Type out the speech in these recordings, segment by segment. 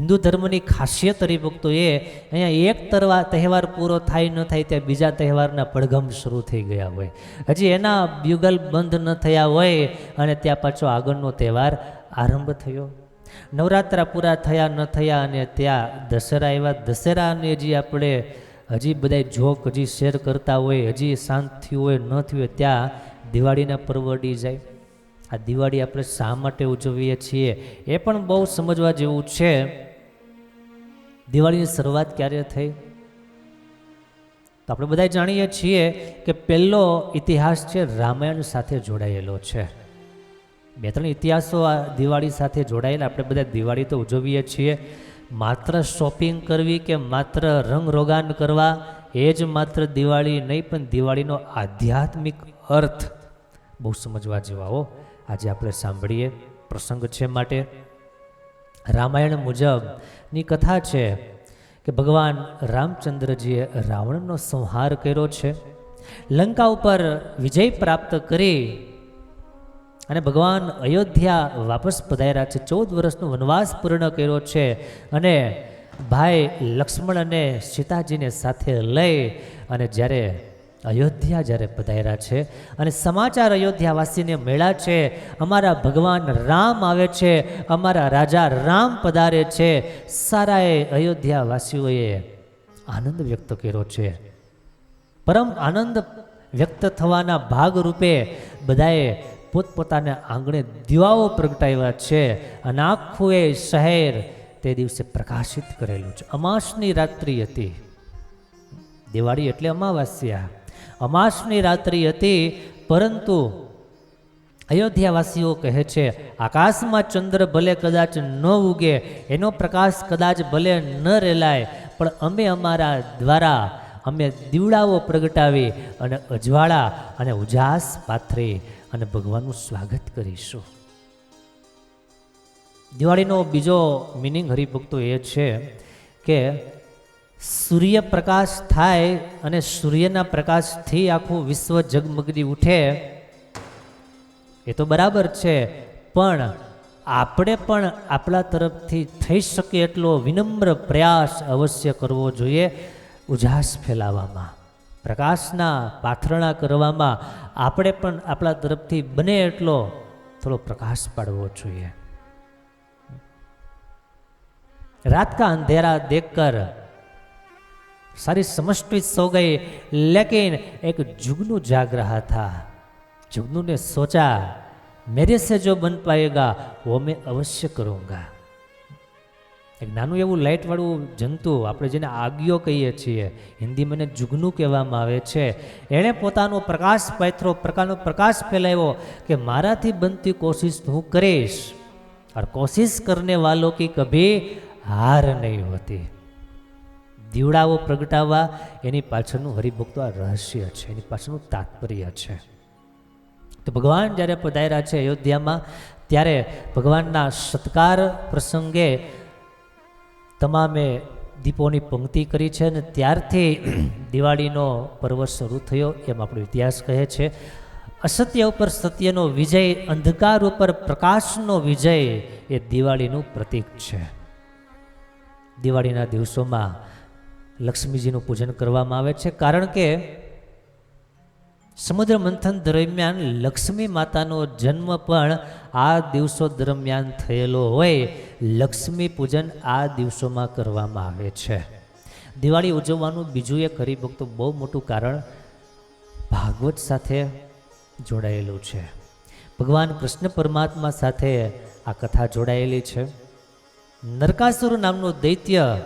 હિન્દુ ધર્મની ખાસિયત હરિભક્તો એ અહીંયા એક તરવા તહેવાર પૂરો થાય ન થાય ત્યાં બીજા તહેવારના પડઘમ શરૂ થઈ ગયા હોય. હજી એના બ્યુગલ બંધ ન થયા હોય અને ત્યાં પાછો આગળનો તહેવાર આરંભ થયો. નવરાત્રા પૂરા થયા ન થયા અને ત્યાં દશેરા એવા દશેરાને હજી આપણે હજી બધા જોક હજી શેર કરતા હોય, હજી શાંત થયું હોય, ન થયું હોય, ત્યાં દિવાળીના પરવડી જાય. આ દિવાળી આપણે શા માટે ઉજવીએ છીએ એ પણ બહુ સમજવા જેવું છે. દિવાળીની શરૂઆત ક્યારે થઈ? તો આપણે બધા જાણીએ છીએ કે પહેલો ઇતિહાસ છે રામાયણ સાથે જોડાયેલો છે. બે ત્રણ ઇતિહાસો આ દિવાળી સાથે જોડાયેલા, આપણે બધા દિવાળી તો ઉજવીએ છીએ. માત્ર શોપિંગ કરવી કે માત્ર રંગ રોગાન કરવા, એ જ માત્ર દિવાળી નહીં, પણ દિવાળીનો આધ્યાત્મિક અર્થ. બહુ સમજવા જેવા હો. આજે આપણે સાંભળીએ પ્રસંગ છે માટે. રામાયણ મુજબની કથા છે કે ભગવાન રામચંદ્રજીએ રાવણનો સંહાર કર્યો છે. લંકા ઉપર વિજય પ્રાપ્ત કરી અને ભગવાન અયોધ્યા વાપસ પધાર્યા છે. ચૌદ વર્ષનો વનવાસ પૂર્ણ કર્યો છે અને ભાઈ લક્ષ્મણ અને સીતાજીને સાથે લઈ અને જ્યારે અયોધ્યા જ્યારે પધાર્યા છે અને સમાચાર અયોધ્યાવાસીને મેળા છે, અમારા ભગવાન રામ આવે છે, અમારા રાજા રામ પધારે છે, સારાએ અયોધ્યાવાસીઓએ આનંદ વ્યક્ત કર્યો છે. પરમ આનંદ વ્યક્ત થવાના ભાગરૂપે બધાએ પોતપોતાના આંગણે દીવાઓ પ્રગટાવ્યા છે અને આખું એ શહેર તે દિવસે પ્રકાશિત કરેલું છે. અમાસની રાત્રિ હતી. દિવાળી એટલે અમાવાસ્યા. અમાસની રાત્રિ હતી, પરંતુ અયોધ્યાવાસીઓ કહે છે, આકાશમાં ચંદ્ર ભલે કદાચ ન ઉગે, એનો પ્રકાશ કદાચ ભલે ન રેલાય, પણ અમે અમારા દ્વારા અમે દીવડાઓ પ્રગટાવી અને અજવાળા અને ઉજાસ પાથરી અને ભગવાનનું સ્વાગત કરીશું. દિવાળીનો બીજો મિનિંગ હરિભક્તો એ છે કે સૂર્યપ્રકાશ થાય અને સૂર્યના પ્રકાશથી આખું વિશ્વ ઝગમગી ઉઠે, એ તો બરાબર છે, પણ આપણે પણ આપણા તરફથી થઈ શકે એટલો વિનમ્ર પ્રયાસ અવશ્ય કરવો જોઈએ ઉજાસ ફેલાવવામાં પ્રકાશના પાથરણા કરવામાં. આપણે પણ આપણા તરફથી બને એટલો થોડો પ્રકાશ પાડવો જોઈએ. રાત કા અંધેરા દેખ કર સારી સમષ્ટિ સો ગઈ, લેકિન એક જુગનું જાગ રહા થા જુગનુ સોચા, મેરે સે જો બન પાએગા વો મેં અવશ્ય કરૂંગા. એક નાનું એવું લાઇટવાળું જંતુ, આપણે જેને આગિયો કહીએ છીએ, હિન્દી મને જુગનું કહેવામાં આવે છે. એણે પોતાનો પ્રકાશ પાથરો પ્રકારનો પ્રકાશ ફેલાવ્યો કે મારાથી બનતી કોશિશ હું કરીશ. और કોશિશ કરને વાલો કી કભી હાર નહીં હોતી. દીવડાઓ પ્રગટાવવા, એની પાછળનું હરિભક્તો આ રહસ્ય છે, એની પાછળનું તાત્પર્ય છે. તો ભગવાન જ્યારે પધાર્યા છે અયોધ્યામાં, ત્યારે ભગવાનના સત્કાર પ્રસંગે તમામે દીપોની પંક્તિ કરી છે અને ત્યારથી દિવાળીનો પર્વ શરૂ થયો એમ આપણો ઇતિહાસ કહે છે. અસત્ય ઉપર સત્યનો વિજય, અંધકાર ઉપર પ્રકાશનો વિજય એ દિવાળીનું પ્રતીક છે. દિવાળીના દિવસોમાં લક્ષ્મીજીનું પૂજન કરવામાં આવે છે. કારણ કે સમુદ્ર મંથન દરમિયાન લક્ષ્મી માતાનો જન્મ પણ આ દિવસો દરમિયાન થયેલો હોય. લક્ષ્મી પૂજન આ દિવસોમાં કરવામાં આવે છે. દિવાળી ઉજવવાનું બીજું એક હરિભક્તો બહુ મોટું કારણ ભાગવત સાથે જોડાયેલું છે. ભગવાન કૃષ્ણ પરમાત્મા સાથે આ કથા જોડાયેલી છે. નરકાસુર નામનો દૈત્ય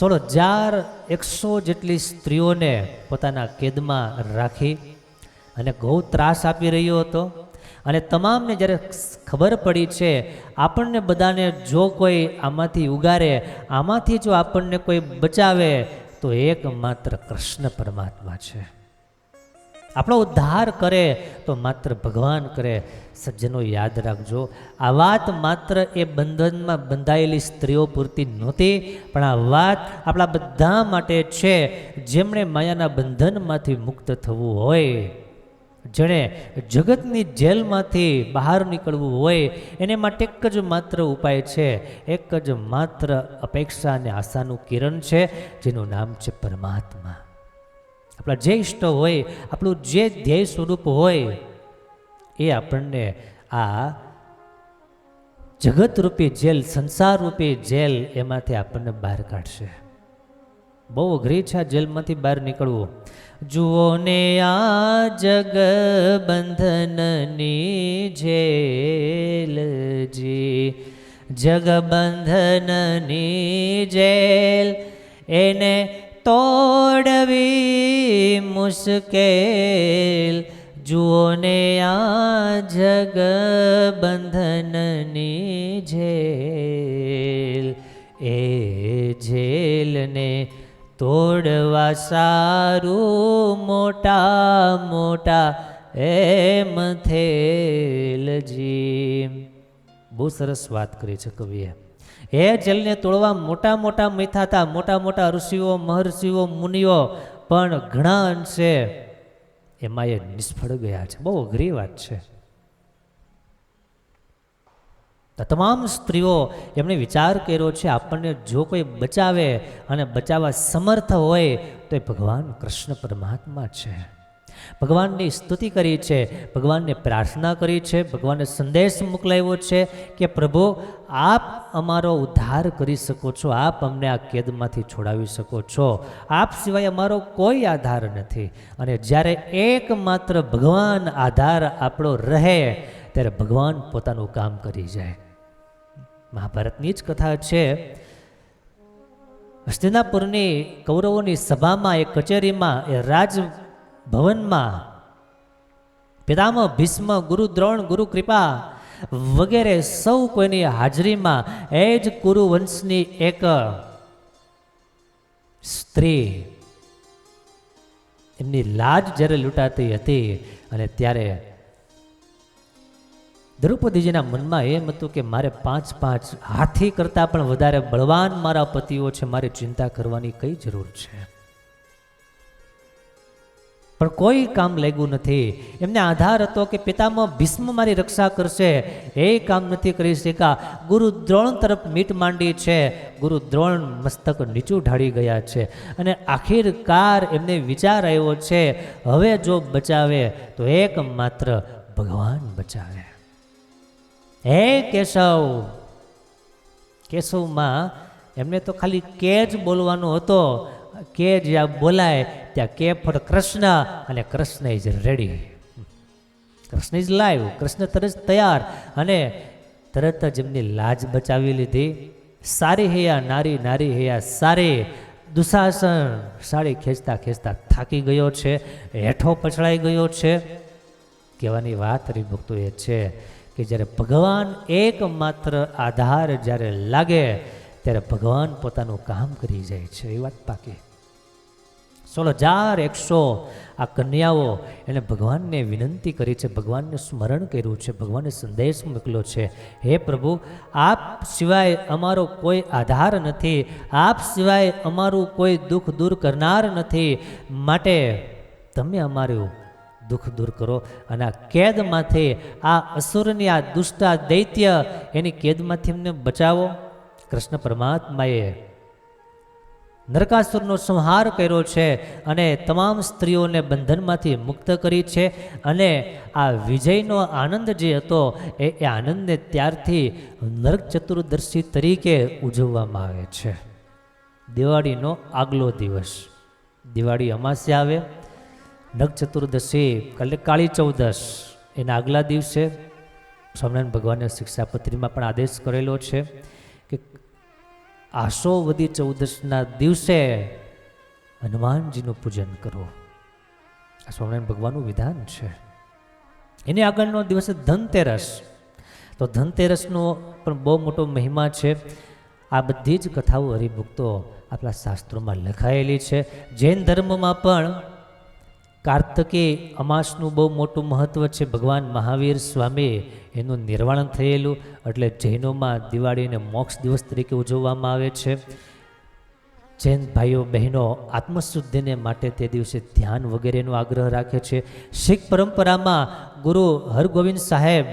સોળ હજાર એકસો જેટલી સ્ત્રીઓને પોતાના કેદમાં રાખી અને બહુ ત્રાસ આપી રહ્યો હતો. અને તમામને જ્યારે ખબર પડી છે, આપણને બધાને જો કોઈ આમાંથી ઉગારે, આમાંથી જો આપણને કોઈ બચાવે, તો એકમાત્ર કૃષ્ણ પરમાત્મા છે. આપણો ઉદ્ધાર કરે તો માત્ર ભગવાન કરે. સજ્જનો યાદ રાખજો, આ વાત માત્ર એ બંધનમાં બંધાયેલી સ્ત્રીઓ પૂરતી નહોતી, પણ આ વાત આપણા બધા માટે છે. જેમણે માયાના બંધનમાંથી મુક્ત થવું હોય, જેણે જગતની જેલમાંથી બહાર નીકળવું હોય, એને માટે એક જ માત્ર ઉપાય છે. એક જ માત્ર અપેક્ષા અને આશાનું કિરણ છે, જેનું નામ છે પરમાત્મા. આપણા જે ઇષ્ટ હોય, આપણું જે ધ્યેય સ્વરૂપ હોય, એ આપણને આ જગતરૂપી જેલ, સંસારરૂપી જેલ એમાંથી આપણને બહાર કાઢશે. બહુ અઘરી છે આ જેલમાંથી બહાર નીકળવું. જુઓ ને આ જગ બંધનની જેલ જી. જગબંધનની જેલ, એને તોડવી મુશ્કેલ. જુઓ ને આ જગ બંધનની જેલ. એ જેલને તોડવા સારું મોટા મોટા એમ થેલજી. બહુ સરસ વાત કરી છે કવિએ. એ જેલને તોડવા મોટા મોટા મીઠા મોટા મોટા ઋષિઓ, મહર્ષિઓ, મુનિઓ, પણ ઘણા અંશે એમાં એ નિષ્ફળ ગયા છે. બહુ અઘરી વાત છે. તમામ સ્ત્રીઓ એમણે વિચાર કર્યો છે, આપણને જો કોઈ બચાવે અને બચાવવા સમર્થ હોય તો એ ભગવાન કૃષ્ણ પરમાત્મા છે. ભગવાનની સ્તુતિ કરી છે, ભગવાનને પ્રાર્થના કરી છે, ભગવાનને સંદેશ મોકલાવ્યો છે કે પ્રભુ, આપ અમારો ઉદ્ધાર કરી શકો છો, આપ અમને આ કેદમાંથી છોડાવી શકો છો. આપ સિવાય અમારો કોઈ આધાર નથી. અને જ્યારે એકમાત્ર ભગવાન આધાર આપણો રહે, ત્યારે ભગવાન પોતાનું કામ કરી જાય. મહાભારતની જ કથા છે. હસ્તિનાપુરની કૌરવોની સભામાં, એ કચેરીમાં, એ રાજ ભવનમાં. પિતામહ ભીષ્મ, ગુરુ દ્રોણ, ગુરુ કૃપા વગેરે સૌ કોઈની હાજરીમાં એ જ કુરુવંશની એક સ્ત્રી. એમની લાજ જ્યારે લૂંટાતી હતી અને ત્યારે દ્રૌપદીજીના મનમાં એમ હતું કે મારે પાંચ પાંચ હાથી કરતાં પણ વધારે બળવાન મારા પતિઓ છે, મારે ચિંતા કરવાની કઈ જરૂર છે? પણ કોઈ કામ લાગ્યું નથી. એમને આધાર હતો કે પિતામાં ભીષ્મ મારી રક્ષા કરશે. એ કામ નથી કરી શકા ગુરુ દ્રોણ તરફ મીટ માંડી છે. ગુરુ દ્રોણ મસ્તક નીચું ઢાળી ગયા છે. અને આખિરકાર એમને વિચાર આવ્યો છે, હવે જો બચાવે, તો એક માત્ર ભગવાન બચાવે. હે કેશવ! કેશવમાં એમને તો ખાલી કે જ બોલવાનો હતો. કે જ્યાં બોલાય ત્યાં કે ફોર કૃષ્ણ અને Krishna is ready Krishna is live Krishna તરત તૈયાર અને તરત જ એમની લાજ બચાવી લીધી સારી હૈયા નારી નારી હૈયા સારી દુશાસન સાડી ખેંચતા ખેંચતા થાકી ગયો છે હેઠો પછડાઈ ગયો છે કહેવાની વાત હરિભક્તો એ છે કે જ્યારે ભગવાન એકમાત્ર આધાર જ્યારે લાગે ત્યારે ભગવાન પોતાનું કામ કરી જાય છે એ વાત પાકી સોળ હજાર એકસો આ કન્યાઓ એને ભગવાનને વિનંતી કરી છે, ભગવાનને સ્મરણ કર્યું છે, ભગવાનને સંદેશ મોકલ્યો છે. હે પ્રભુ, આપ સિવાય અમારો કોઈ આધાર નથી, આપ સિવાય અમારું કોઈ દુઃખ દૂર કરનાર નથી. માટે તમે અમારું દુઃખ દૂર કરો અને આ કેદમાંથી, આ અસુરની આ દુષ્ટા દૈત્ય એની કેદમાંથી અમને બચાવો. કૃષ્ણ પરમાત્માએ નરકાસુરનો સંહાર કર્યો છે અને તમામ સ્ત્રીઓને બંધનમાંથી મુક્ત કરી છે અને આ વિજયનો આનંદ જે હતો એ આનંદને ત્યારથી નરક ચતુર્દશી તરીકે ઉજવવામાં આવે છે. દિવાળીનો આગલો દિવસ. દિવાળી અમાસ્યા આવે, નરક ચતુર્દશી એટલે કાળી ચૌદશ, એના આગલા દિવસે સ્વામિનારાયણ ભગવાને શિક્ષાપત્રીમાં પણ આદેશ કરેલો છે. કે આસો ચૌદશના દિવસે હનુમાનજીનું પૂજન કરો. આ સ્વામિનારાયણ ભગવાનનું વિધાન છે. એની આગળનો દિવસ ધનતેરસ. તો ધનતેરસનો પણ બહુ મોટો મહિમા છે. આ બધી જ કથાઓ હરિભક્તો આપણા શાસ્ત્રોમાં લખાયેલી છે. જૈન ધર્મમાં પણ કાર્તકી અમાસનું બહુ મોટું મહત્ત્વ છે. ભગવાન મહાવીર સ્વામી એનું નિર્વાણ થયેલું, એટલે જૈનોમાં દિવાળીને મોક્ષ દિવસ તરીકે ઉજવવામાં આવે છે. જૈન ભાઈઓ, બહેનો આત્મશુદ્ધિને માટે તે દિવસે ધ્યાન વગેરેનો આગ્રહ રાખે છે. શીખ પરંપરામાં ગુરુ હરગોવિંદ સાહેબ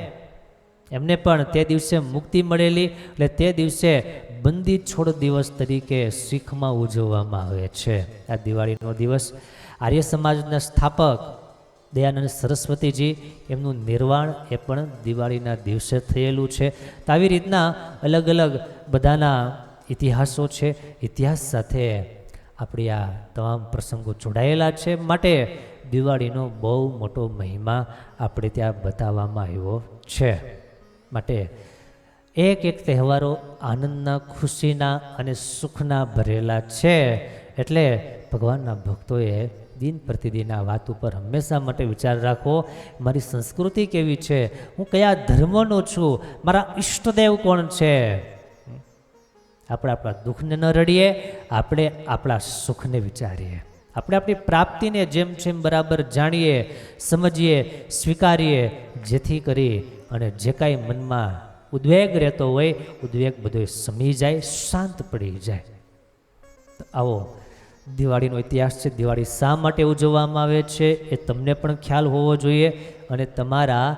એમને પણ તે દિવસે મુક્તિ મળેલી, એટલે તે દિવસે બંદી છોડ દિવસ તરીકે શીખમાં ઉજવવામાં આવે છે. આ દિવાળીનો દિવસ આર્ય સમાજના સ્થાપક દયાનંદ સરસ્વતીજી, એમનું નિર્વાણ એ પણ દિવાળીના દિવસે થયેલું છે. તો આવી રીતના અલગ અલગ બધાના ઇતિહાસો છે. ઇતિહાસ સાથે આપણી આ તમામ પ્રસંગો જોડાયેલા છે. માટે દિવાળીનો બહુ મોટો મહિમા આપણે ત્યાં બતાવવામાં આવ્યો છે. માટે એક એક તહેવારો આનંદના, ખુશીના અને સુખના ભરેલા છે. એટલે ભગવાનના ભક્તોએ દિન પ્રતિદિન આ વાત ઉપર હંમેશા માટે વિચાર રાખવો મારી સંસ્કૃતિ કેવી છે? હું કયા ધર્મનો છું? મારા ઈષ્ટદેવ કોણ છે? આપણે આપણા દુઃખને ન રડીએ, આપણે આપણા સુખને વિચારીએ. આપણે આપણી પ્રાપ્તિને જેમ જેમ બરાબર જાણીએ, સમજીએ, સ્વીકારીએ, જેથી કરી અને જે કાંઈ મનમાં ઉદ્વેગ રહેતો હોય, ઉદ્વેગ બધો સમી જાય, શાંત પડી જાય. તો આવો, દિવાળીનો ઇતિહાસ છે. દિવાળી શા માટે ઉજવવામાં આવે છે એ તમને પણ ખ્યાલ હોવો જોઈએ અને તમારા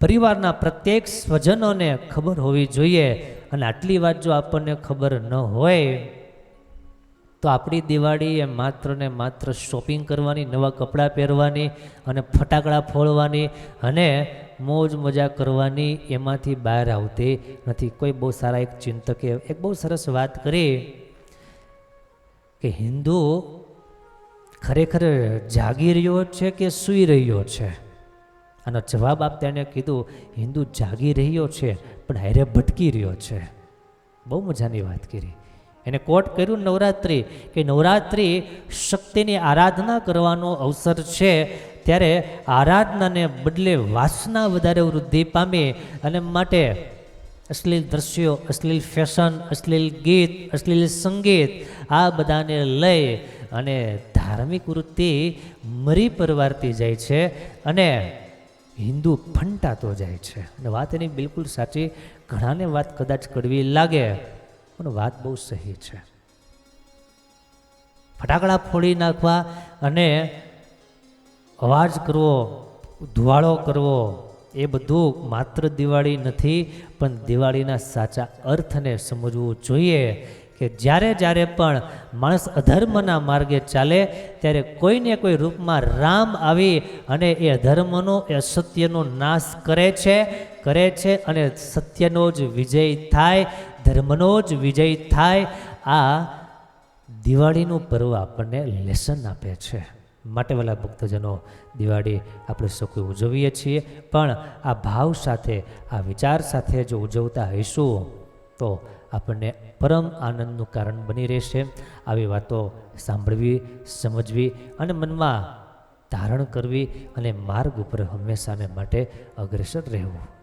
પરિવારના પ્રત્યેક સ્વજનોને ખબર હોવી જોઈએ અને આટલી વાત જો આપણને ખબર ન હોય, તો આપણી દિવાળી એ માત્ર ને માત્ર શોપિંગ કરવાની, નવા કપડાં પહેરવાની અને ફટાકડા ફોડવાની અને મોજ મજા કરવાની એમાંથી બહાર આવતી નથી. કોઈ બહુ સારા એક ચિંતકે એક બહુ સરસ વાત કરી કે હિન્દુ ખરેખર જાગી રહ્યો છે કે સૂઈ રહ્યો છે? આનો જવાબ આપતા એને કીધું, હિન્દુ જાગી રહ્યો છે, પણ હારે ભટકી રહ્યો છે. બહુ મજાની વાત કરી. એને કોટ કર્યું નવરાત્રિ, કે નવરાત્રિ શક્તિની આરાધના કરવાનો અવસર છે ત્યારે આરાધનાને બદલે વાસના વધારે વૃદ્ધિ પામી અને માટે અશ્લીલ દ્રશ્યો, અશ્લીલ ફેશન, અશ્લીલ ગીત, અશ્લીલ સંગીત, આ બધાને લઈ અને ધાર્મિક વૃત્તિ મરી પરવારતી જાય છે અને હિન્દુ ફંટાતો જાય છે. અને વાત એની બિલકુલ સાચી, ઘણાને વાત કદાચ કડવી લાગે, પણ વાત બહુ સહી છે. ફટાકડા ફોડી નાખવા અને અવાજ કરવો, ધુવાળો કરવો, એ બધું માત્ર દિવાળી નથી, પણ દિવાળીના સાચા અર્થને સમજવું જોઈએ કે જ્યારે જ્યારે પણ માણસ અધર્મના માર્ગે ચાલે, ત્યારે કોઈને કોઈ રૂપમાં રામ આવી અને એ અધર્મનો, એ સત્યનો નાશ કરે છે કરે છે અને સત્યનો જ વિજય થાય, ધર્મનો જ વિજય થાય, આ દિવાળીનું પર્વ આપણને લેસન આપે છે. માટે વાલા ભક્તજનો દિવાળી આપણે સૌ ઉજવીએ છીએ. પણ આ ભાવ સાથે, આ વિચાર સાથે જો ઉજવતા હઈશું, તો આપણને પરમ આનંદનું કારણ બની રહેશે. આવી વાતો સાંભળવી, સમજવી અને મનમાં ધારણ કરવી અને માર્ગ ઉપર હંમેશાને માટે અગ્રેસર રહેવું.